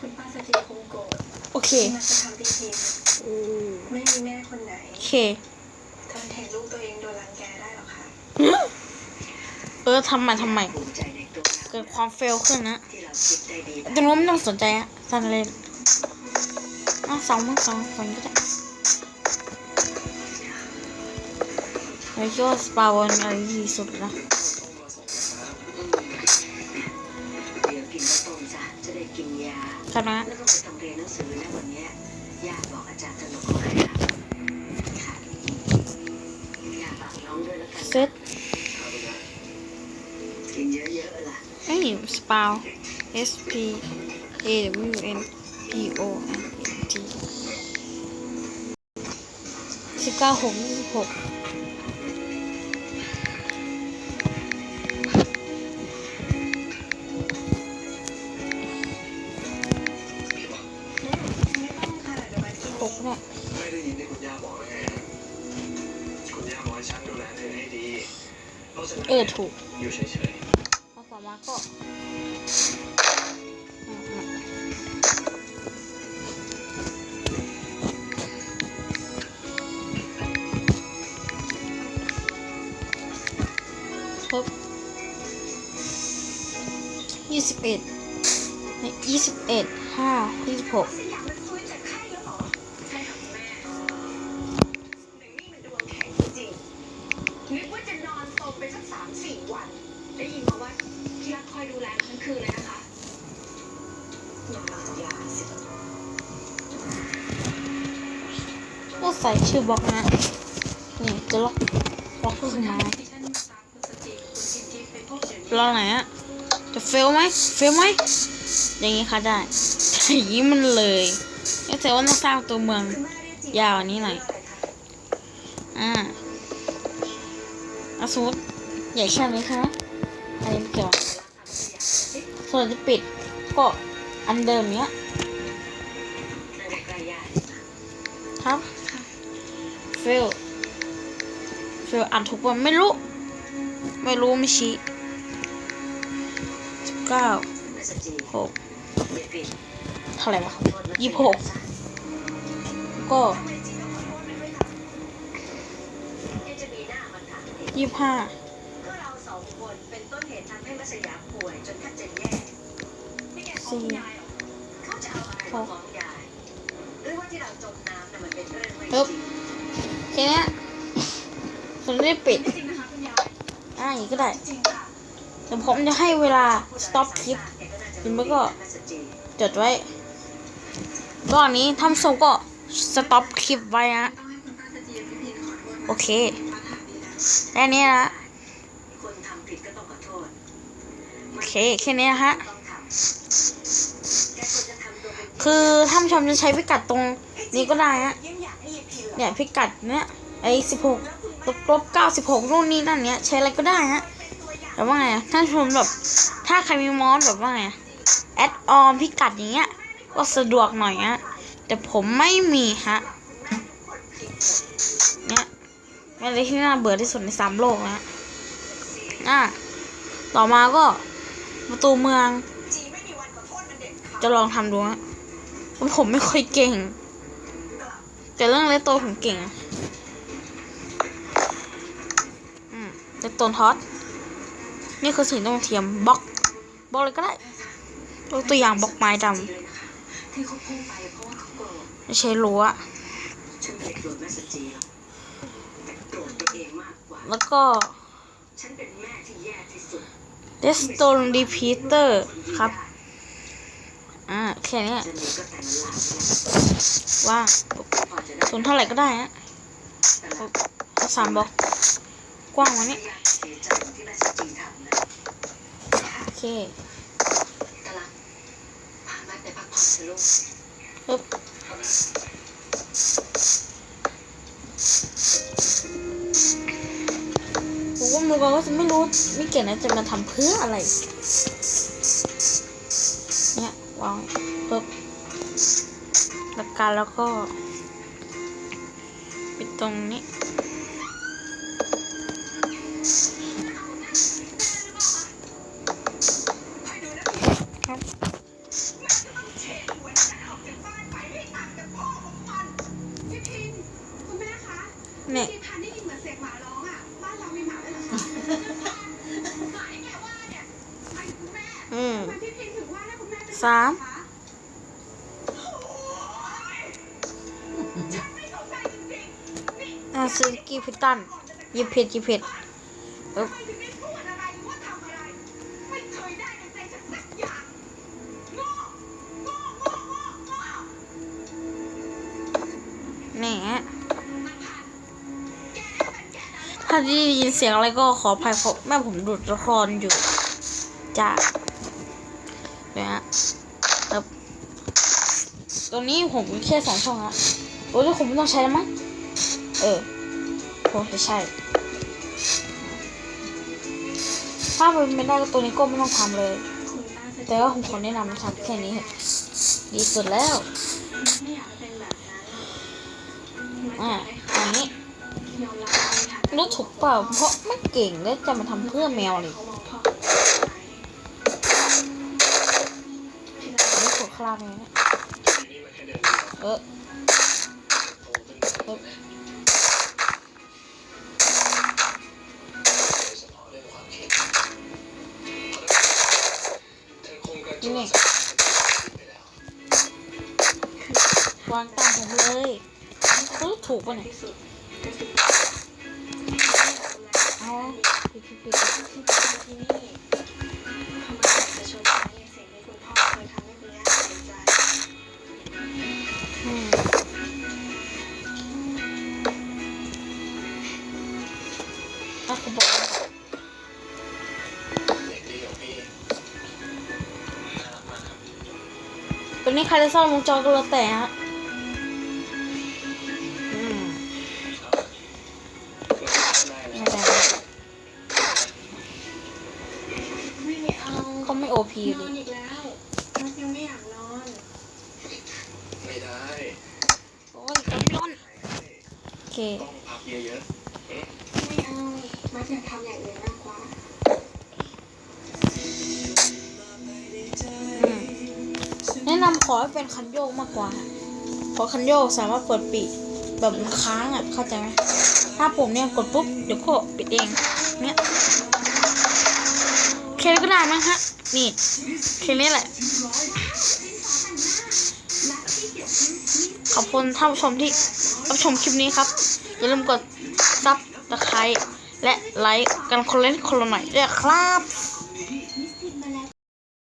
คุณป้าสติคงโกรธโอเคที่มาจะทำพิธีไม่มีแม่คนไหนโอเคทนเห็นลูกตัวเองโดนรังแกได้หรอกค่ะเออทำไมทำไม ภูมิใจในตัวเราเกิดความเฟลขึ้นนะที่เราคิดได้ดีตรงนู้นไม่ต้องสนใจอะสันเลยอะสองมึงสองคนก็ได้ไอ้ยอดสปาวันอะไรดีสุดนะ กินยาครับนะแล้วก็ไปต้องเรียนหนังสือแล้ววันเนี้ยย่าบอกอาจารย์จะลงขอให้รับค่ะย่าฝากน้องด้วยแล้วกันเซตกินเยอะๆล่ะไอ้สปา S P A W N P O N E T สิบเก้าหกยี่สิบหก กินหกเนี่ยไม่ได้ยินที่คุณย่าบอกแล้วไงคุณย่าบอกให้ฉันดูแลเธอให้ดีเพราะฉะนั้นเออถูกอยู่เฉยแล้วต่อมาก็อืมอืมครบยี่สิบเอ็ดยี่สิบเอ็ดห้ายี่สิบหก ก็ใส่ชื่อบล็อกนะ นี่จะล็อกล็อกก็คือไม้นตายล็อกไหนอะจะเฟลไหมเฟลไหมอย่างงี้ค่ะได้อย่างงี้มันเลยก็แต่ว่าต้องสร้างตัวเมืองยาวอันนี้หน่อยอ่าอาสมมติใหญ่แค่นี้ใช่ไหมอันนี้ไม่เกี่ยวส่วนจะปิดก็ อันเดิมเนี้ยครับเฟลเฟลอ่านถูกป่ะไม่รู้ ไม่รู้ไม่ชี้สิบเก้าหกเท่าไหร่วะยี่สิบหกก็ยี่สิบห้าก็เราสองคนเป็นต้นเหตุทำให้มัสยามป่วยจนแทบจะแย่ นี่แกฟ้องคุณยายเหรอเขาจะเอาอะไรมาฟ้องยายหรือว่าที่เราจมน้ำน่ะมันเป็นเรื่องไม่จปึ๊บริงแค่เนี้ยส่วนได้ปิดไม่จริงนะคะคุณยายอ่าอย่างนี้ก็ได้จริงค่ะเดี๋ยวผมจะให้เวลา stop คลิปหรือไม่ก็จดไว้ตอนนี้ทำส่งก็ stop คลิปไว้นะต้องให้คุณป้าสจีพี่พีนขอโทษนะโอเคป้าถามดีนะแค่นี้นะคนทำผิดก็ต้องขอโทษโอเค แค่นี้นะฮะ คือท่านผู้ชมจะใช้พิกัดตรงนี้ก็ได้ฮะเนี่ยพิกัดเนี้ยไอ้สิบหกลบลบเก้าสิบหกนู่นนี่นั่นเนี้ยใช้อะไรก็ได้ฮะแต่ว่าไงท่านผู้ชมแบบถ้าใครมีมอสแบบว่าไงแอดออมพิกัดอย่างเงี้ยก็สะดวกหน่อยฮะแต่ผมไม่มีฮะเนี่ยเป็นอะไรที่น่าเบื่อที่สุดในสามโลกนะอะต่อมาก็ประตูเมือง จะลองทำดูฮะ ผมไม่ค่อยเก่ง แต่เรื่องเลตโตผมเก่งเลตโตนทอสนี่คือสิ่งต้องเทียมบล็อกบล็อกเลยก็ได้ยกตัวอย่างบล็อกไม้ดำไม่ใช่รั้วดแล้วก็เป็นแม่ที่แย่ที่สุดเดสโตนรีพีเตอร์ครับ อ่าแค่นี้ว่างส่นเท่าไหร่ก็ได้ฮะสามบอกกว้างวันนี้โอเคปุ๊บผมก็ไม่รู้ว่าจะไม่รู้ไม่เก่งนะจะมาทำเพื่ออะไร วางปึ๊บหลักการแล้วก็ ปิดตรงนี้ ครับเนี่ย สามคะโอ๊ยฉันไม่เข้าใจจริงๆนี่อ่าซื้อกี่พิตันหยิบผิดหยิบผิดทำไมถึงไม่พูดอะไรหรือว่าทำอะไรไม่เคยได้ในใจฉันสักอย่างโง่โง่โง่โง่โง่แหนมันผ่านแกได้เป็นแกได้ถ้าได้ยินเสียงอะไรก็ขออภัยเพราะแม่ผมดูดละครอยู่จ้า เดี๋ยวฮะครับตัวนี้ผมมีแค่สองช่องฮะโอ้ยผมไม่ต้องใช้แล้วมั้งเออผมจะใช่ ถ้าเป็นไม่ได้ก็ตัวนี้ก็ไม่ต้องทำเลย แต่ว่าผมขอแนะนำทำแค่นี้เถอะดีสุดแล้วไม่อยากเป็นแบบนั้นอ่าอันนี้รู้ถูกเปล่าเพราะไม่เก่งแล้วจะมาทำเพื่อแมวเลย ลาดไหมเนี่ยทีนี้มันแค่เดือนเดียวเออโตขึ้นเรื่อยๆนะโดยเฉพาะเรื่องความคิดเพราะเธอคงกระโจนสารไปแล้ววางตามผมเลยรู้ถูกปะเนี่ยที่สุดก็คืออ๋อผิดผิดผิด ตัวนี้ใครจะซ่อนวงจรก็แล้วแต่ฮะอืมได้ไม่แล้วได้ไม่เอาก็ไม่โอพีนเลอนยอีกแล้วมักยังไม่อยากนอนไม่ได้โอ้ยกำลังโอเค ต้องพักเยอะไม่เอามักอยากทำอย่างอื่นมา แนะนำขอให้เป็นคันโยกมากกว่า เพราะคันโยกสามารถเปิดปิดแบบมันค้างอะ เข้าใจไหมถ้าผมเนี่ยกดปุ๊บ เดี๋ยวก็ปิดเอง เนี่ยแค่นี้ก็ได้มั้งฮะ นี่แค่นี้แหละ ขอบคุณท่านผู้ชมที่รับชมคลิปนี้ครับ อย่าลืมกดซับตะไคร้และไลค์กันคนเล่นคนละหน่อยด้วยครับ